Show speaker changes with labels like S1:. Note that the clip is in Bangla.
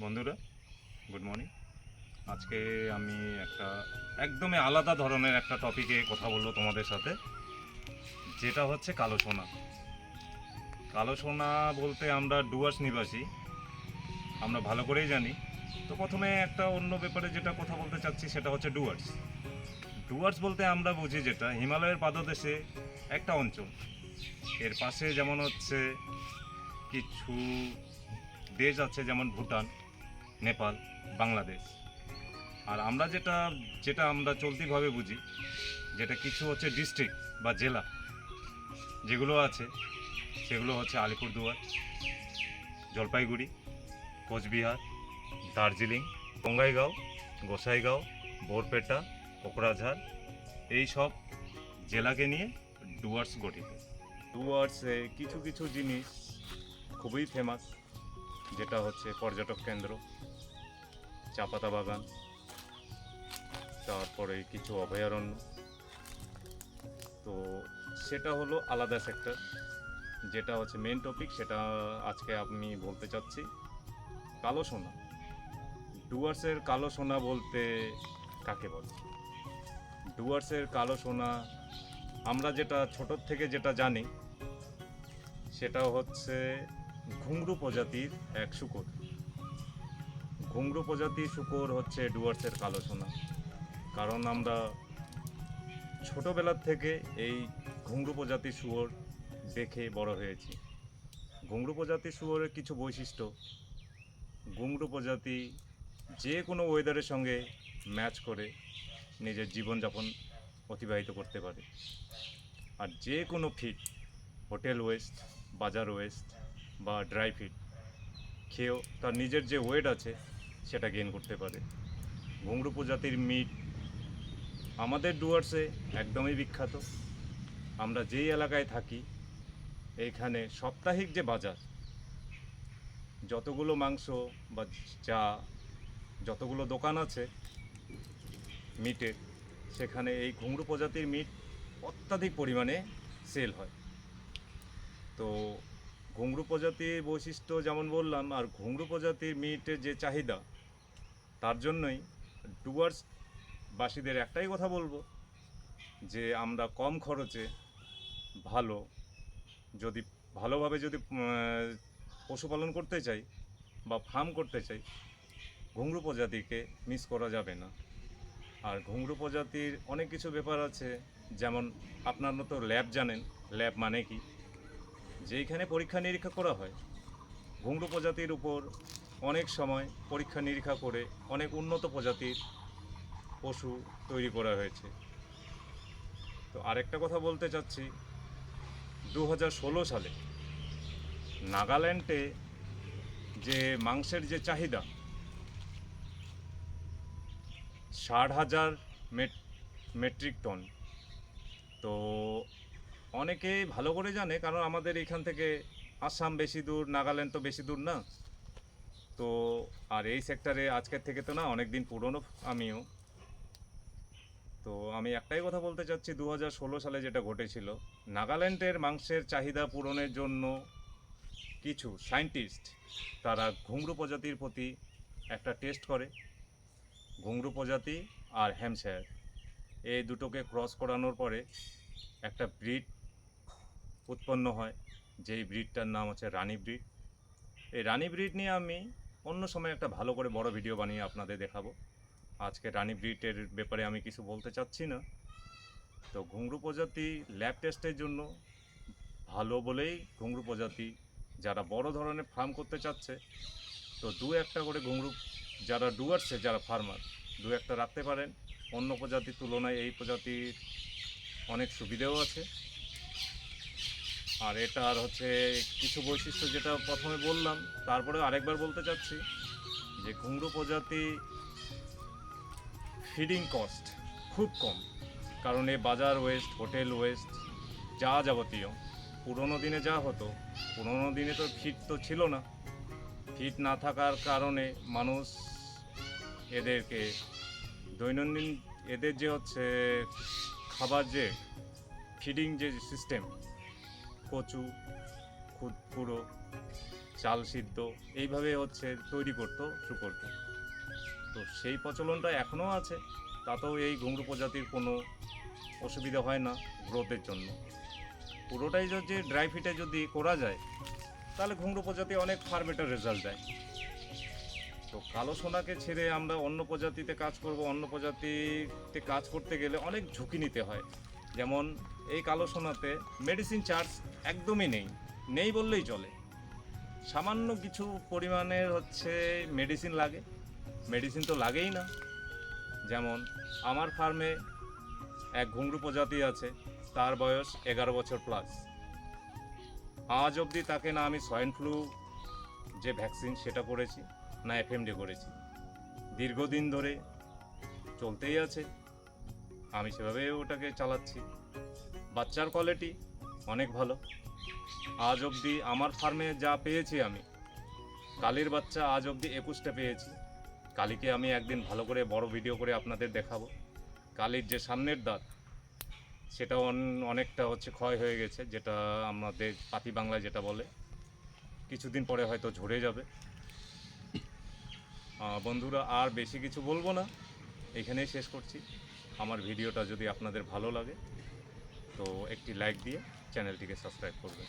S1: বন্ধুরা গুড মর্নিং আজকে আমি একটা একদমই আলাদা ধরনের একটা টপিকে কথা বলব তোমাদের সাথে, যেটা হচ্ছে কালো সোনা। কালো সোনা বলতে আমরা ডুয়ার্স নিবাসী, আমরা ভালো করেই জানি। তো প্রথমে একটা অন্য ব্যাপারে যেটা কথা বলতে চাচ্ছি, সেটা হচ্ছে ডুয়ার্স। ডুয়ার্স বলতে আমরা বুঝি যেটা হিমালয়ের পাদদেশে একটা অঞ্চল। এর পাশে যেমন হচ্ছে কিছু দেশ আছে, যেমন ভুটান। নেপাল, বাংলাদেশ। আর আমরা যেটা যেটা আমরা চলতিভাবে বুঝি, যেটা কিছু হচ্ছে ডিস্ট্রিক্ট বা জেলা, যেগুলো আছে, সেগুলো হচ্ছে আলিপুরদুয়ার, জলপাইগুড়ি, কোচবিহার, দার্জিলিং, বঙ্গাইগাঁও, গোসাইগাঁও, বোরপেটা, কোকরাঝাড়, এই সব জেলাকে নিয়ে ডুয়ার্স গঠিত। ডুয়ার্সে কিছু কিছু জিনিস খুবই ফেমাস যেটা হচ্ছে পর্যটক কেন্দ্র। চা পাতা বাগান, তারপরে কিছু অভয়ারণ্য। তো সেটা হলো আলাদা সেক্টর যেটা হচ্ছে মেন টপিক সেটা আজকে আমি বলতে চাচ্ছি, কালো সোনা। ডুয়ার্সের কালো সোনা বলতে কাকে বলে? ডুয়ার্সের কালো সোনা, আমরা যেটা ছোটোর থেকে যেটা জানি, সেটা হচ্ছে ঘুংরু প্রজাতির এক শুকর। ঘুংরু প্রজাতির শুকর হচ্ছে ডুয়ার্সের কালো সোনা। কারণ আমরা ছোটোবেলার থেকে এই ঘুংরু প্রজাতির শুয়োর দেখে বড় হয়েছি। ঘুংরু প্রজাতির শুয়োরের কিছু বৈশিষ্ট্য ঘুংরু প্রজাতি যে কোনো ওয়েদারের সঙ্গে ম্যাচ করে নিজের জীবনযাপন অতিবাহিত করতে পারে। আর যে কোনো ফিট হোটেল ওয়েস্ট বাজার ওয়েস্ট বা ড্রাই ফিট খেয়েও তার নিজের যে ওয়েট আছে সেটা গেইন করতে পারে। ঘুংরু প্রজাতির মিট আমাদের ডুয়ার্সে একদমই বিখ্যাত। আমরা যেই এলাকায় থাকি, এইখানে সাপ্তাহিক যে বাজার, যতগুলো মাংস বা চা, যতগুলো দোকান আছে মিটের সেখানে এই ঘুংরু প্রজাতির মিট অত্যাধিক পরিমাণে সেল হয়। তো ঘুংরু প্রজাতির বৈশিষ্ট্য যেমন বললাম, আর ঘুংরু প্রজাতির মিটের যে চাহিদা, তার জন্যই ডুয়ার্স বাসীদের একটাই কথা বলব, যে আমরা কম খরচে ভালো, যদি ভালোভাবে যদি পশুপালন করতে চাই বা ফার্ম করতে চাই ঘুংরু প্রজাতিকে মিস করা যাবে না। আর ঘুঙরু প্রজাতির অনেক কিছু ব্যাপার আছে, যেমন আপনার মতো ল্যাব জানেন ল্যাব মানে কি? যেইখানে পরীক্ষা নিরীক্ষা করা হয় ঘুংরু প্রজাতির উপর অনেক সময় পরীক্ষা নিরীক্ষা করে অনেক উন্নত প্রজাতির পশু তৈরি করা হয়েছে। তো আরেকটা কথা বলতে চাচ্ছি দু হাজার ষোলো সালে নাগাল্যান্ডে যে মাংসের যে চাহিদা, ষাট হাজার মেট্রিক টন, তো অনেকেই ভালো করে জানে, কারণ আমাদের এখান থেকে আসাম বেশি দূর, নাগাল্যান্ড তো বেশি দূর না। তো, আর এই সেক্টরে আজকের থেকে তো না অনেক দিন পুরনো আমিও। তো আমি একটাই কথা বলতে চাচ্ছি দু হাজার ষোলো সালে যেটা ঘটেছিল, নাগাল্যান্ডের মাংসের চাহিদা পূরণের জন্য কিছু সায়েন্টিস্ট তারা ঘুংরু প্রজাতির প্রতি একটা টেস্ট করে। ঘুংরু প্রজাতি আর হ্যামশায়ার এই দুটোকে ক্রস করানোর পরে একটা ব্রিড উৎপন্ন হয়, যেই ব্রিডটার নাম হচ্ছে রানী ব্রিড। এই রানী ব্রিড নিয়ে আমি অন্য সময় একটা ভালো করে বড় ভিডিও বানিয়ে আপনাদের দেখাবো। আজকে রানী ব্রিডের ব্যাপারে আমি কিছু বলতে চাচ্ছি না। তো ঘুংরু প্রজাতি ল্যাব টেস্টের জন্য ভালো বলেই ঘুংরু প্রজাতি যারা বড় ধরনের ফার্ম করতে চাচ্ছে, তো দু একটা করে ঘুংরু যারা ডুয়ার্সে যারা ফার্মার দু একটা রাখতে পারেন। অন্য প্রজাতির তুলনায় এই প্রজাতির অনেক সুবিধেও আছে। আর এটার হচ্ছে কিছু বৈশিষ্ট্য যেটা প্রথমে বললাম তারপরে আরেকবার বলতে চাচ্ছি যে ঘুংরু প্রজাতি ফিডিং কস্ট খুব কম। কারণ এ বাজার ওয়েস্ট হোটেল ওয়েস্ট যা যাবতীয়। পুরোনো দিনে যা হতো, পুরোনো দিনে তো ফিট তো ছিল না। ফিট না থাকার কারণে মানুষ এদেরকে দৈনন্দিন, এদের যে হচ্ছে খাবার যে ফিডিং যে সিস্টেম কচু কুড়ো, চাল সিদ্ধ, এইভাবে হচ্ছে তৈরি করতো শুকরকে। তো সেই প্রচলনটা এখনও আছে, তাতেও এই ঘুঙরু প্রজাতির কোনো অসুবিধা হয় না গ্রোথের জন্য। পুরোটাই যদি ড্রাই ফিটে যদি করা যায়, তাহলে ঘুঙরু প্রজাতি অনেক ফার বেটার রেজাল্ট দেয়। তো কালো সোনাকে ছেড়ে আমরা অন্য প্রজাতিতে কাজ করব, অন্য প্রজাতিতে কাজ করতে গেলে অনেক ঝুঁকি নিতে হয়। যেমন এই কালো সোনাতে মেডিসিন চার্জ একদমই নেই নেই বললেই চলে। সামান্য কিছু পরিমাণের হচ্ছে মেডিসিন লাগে মেডিসিন তো লাগেই না। যেমন আমার ফার্মে এক ঘুঙরু প্রজাতি আছে, তার বয়স এগারো বছর প্লাস আজ অবধি তাকে না আমি সোয়াইন ফ্লু যে ভ্যাকসিন সেটা করেছি, না এফএমডি করেছি। দীর্ঘদিন ধরে চলতেই আছে। আমি সেভাবে ওটাকে চালাচ্ছি। বাচ্চার কোয়ালিটি অনেক ভালো। আজ অবধি আমার ফার্মে যা পেয়েছি আমি, কালির বাচ্চা আজ অবধি একুশটা পেয়েছি। কালীকে আমি একদিন ভালো করে বড় ভিডিও করে আপনাদের দেখাবো। কালির যে সামনের দাঁত সেটা অন- অনেকটা হচ্ছে ক্ষয় হয়ে গেছে, যেটা আমাদের পাতি বাংলায় যেটা বলে। কিছুদিন পরে হয়তো ঝরে যাবে। বন্ধুরা, আর বেশি কিছু বলব না। এখানেই শেষ করছি। আমার ভিডিওটা যদি আপনাদের ভালো লাগে তো একটি লাইক দিয়ে চ্যানেলটিকে সাবস্ক্রাইব করবেন।